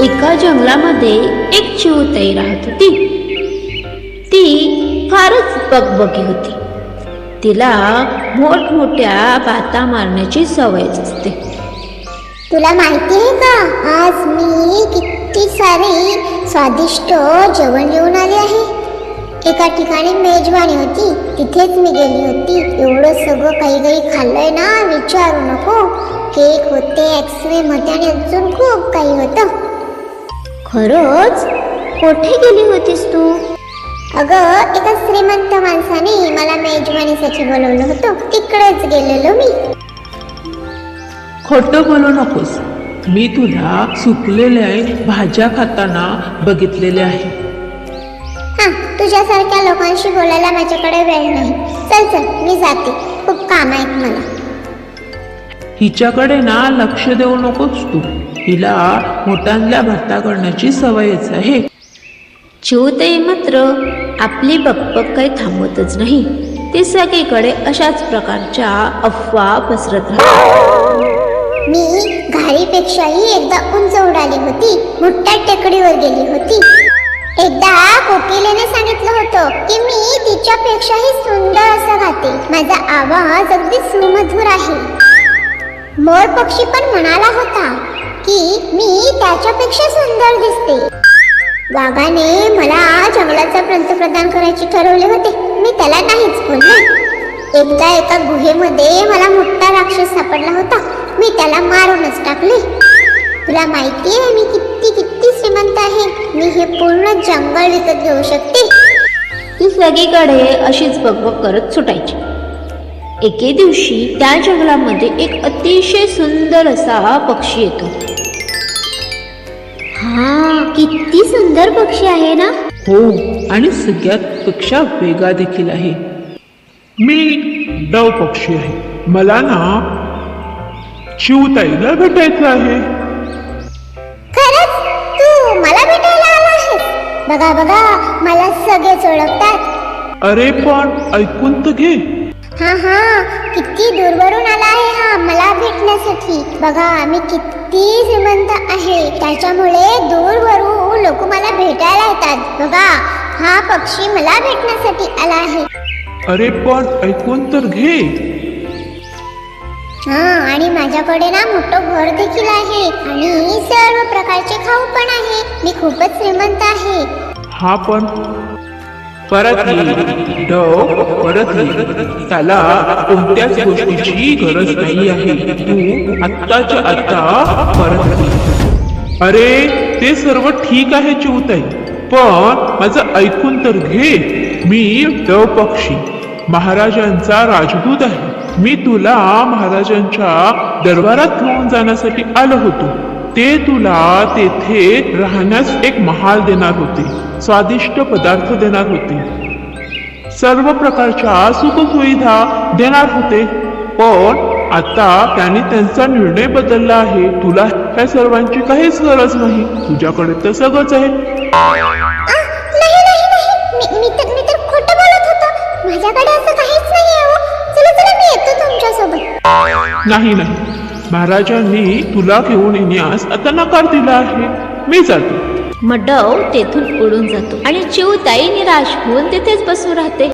एका जंगलामध्ये एक चिवताई राहत होती. ती फारच बगबगी होती. तिला मोठमोठ्या बाता मारण्याची सवयच असते. तुला माहिती आहे का? आज मी किती सारे स्वादिष्ट जेवण घेऊन आले आहे. एका ठिकाणी मेजवानी होती. तिथेच मी गेली होती. एवढं सगळं काही काही खाल्लंय ना? विचारू नको. केक होते आईस्क्रीम होते आणि अजून खूप काही होतं. खरंच? कोठे गेली होतीस तू? अगं एका श्रीमंत माणसाने मला मेजवानीसाठी बोलवलं होतं. तिकडेच गेलेलो मी. खोटं बोलू नकोस. मी तुला सुकलेल्या भाज्या खाताना बघितलेले आहे. तुझ्यासारख्या लोकांशी बोलायला माझ्याकडे वेळ नाही. चल चल मी जाते. खूप काम आहेत मला. हिच्याकडे ना लक्ष देऊ नकोस तू. हिला मोठ्यांल्या भरता करण्याची सवयच आहे. चिवताई मात्र आपली बकबक काही थांबवतच नाही. ती सगळीकडे अशाच प्रकारच्या अफवा पसरत राहते मी घारीपेक्षाही एकदा उंच उडाली होती. मोठ्या टेकडीवर गेली होती. एकदा कोकिलेने सांगितलं होतं की मी तिच्यापेक्षाही सुंदर असं गाते माझा आवाज अगदी सुमधुर आहे. मोर पक्षी पण म्हणाला होता की मी त्याच्यापेक्षा सुंदर दिसते. वाघाने मला जंगलाचा पंतप्रधान करायचे ठरवले होते. मी त्याला नाहीच बोलले. एकदा एका गुहेमध्ये मला मोठा राक्षस सापडला होता. मी त्याला मारूनच टाकले. तुला माहिती आहे मी किती किती श्रीमंत आहे. मी हे पूर्ण जंगल विकत घेऊ शकते. ती सगळीकडे अशीच बकबक करत सुटायची. एके दिवशी त्या जंगलामध्ये एक अतिशय सुंदर असा पक्षी येतो. हा किती सुंदर पक्षी आहे ना? हो आणि सगळ्यात पेक्षा वेगळा देखील आहे. मी डव पक्षी आहे. मला ना शिवताईला भेटायचं आहे. बघा बघा मला सगळेच ओळखतात अरे पण ऐकून तर घे. हा हा किती दूरवरून आला आहे हा मला भेटण्यासाठी. बघा मी किती श्रीमंत आहे. त्याच्यामुळे दूरवरून लोक मला भेटायला येतात. बघा हा पक्षी मला भेटण्यासाठी आला आहे. अरे पण ऐकून तर घे. हा आणि माझ्याकडे ना मोठं घर देखील आहे. आणि सर्व प्रकारचे खाऊ पण आहे. मी खूपच श्रीमंत आहे. हा पण परत ये. डव परत ये. त्याला कोणत्याच गोष्टीची गरज नाही आहे. तू आत्ताच्या आत्ता परत ये. अरे ते सर्व ठीक आहे चिवताई पण माझं ऐकून तर घे. मी डव पक्षी महाराजांचा राजदूत आहे. मी तुला महाराजांच्या दरबारात घेऊन जाण्यासाठी आलो होतो. ते तुला तेथे राहण्यास एक महाल देणार होते. स्वादिष्ट पदार्थ देणार होते. सर्व प्रकारच्या सुखसुविधा देणार होते. पण आता त्यांनी त्यांचा निर्णय बदलला आहे. तुला ह्या सर्वांची काहीच गरज नाही. तुझ्याकडे तर सगळंच आहे. काहीच नाही आहे हो. चला चला मी येतो तुमच्यासोबत. नाही नाही. महाराजांनी तुला घेऊन येण्यास आता नकार दिला आहे. मी जातो. मडव तेथून उडून जातो. आणि चिवताई निराश होऊन तिथेच बसून राहते.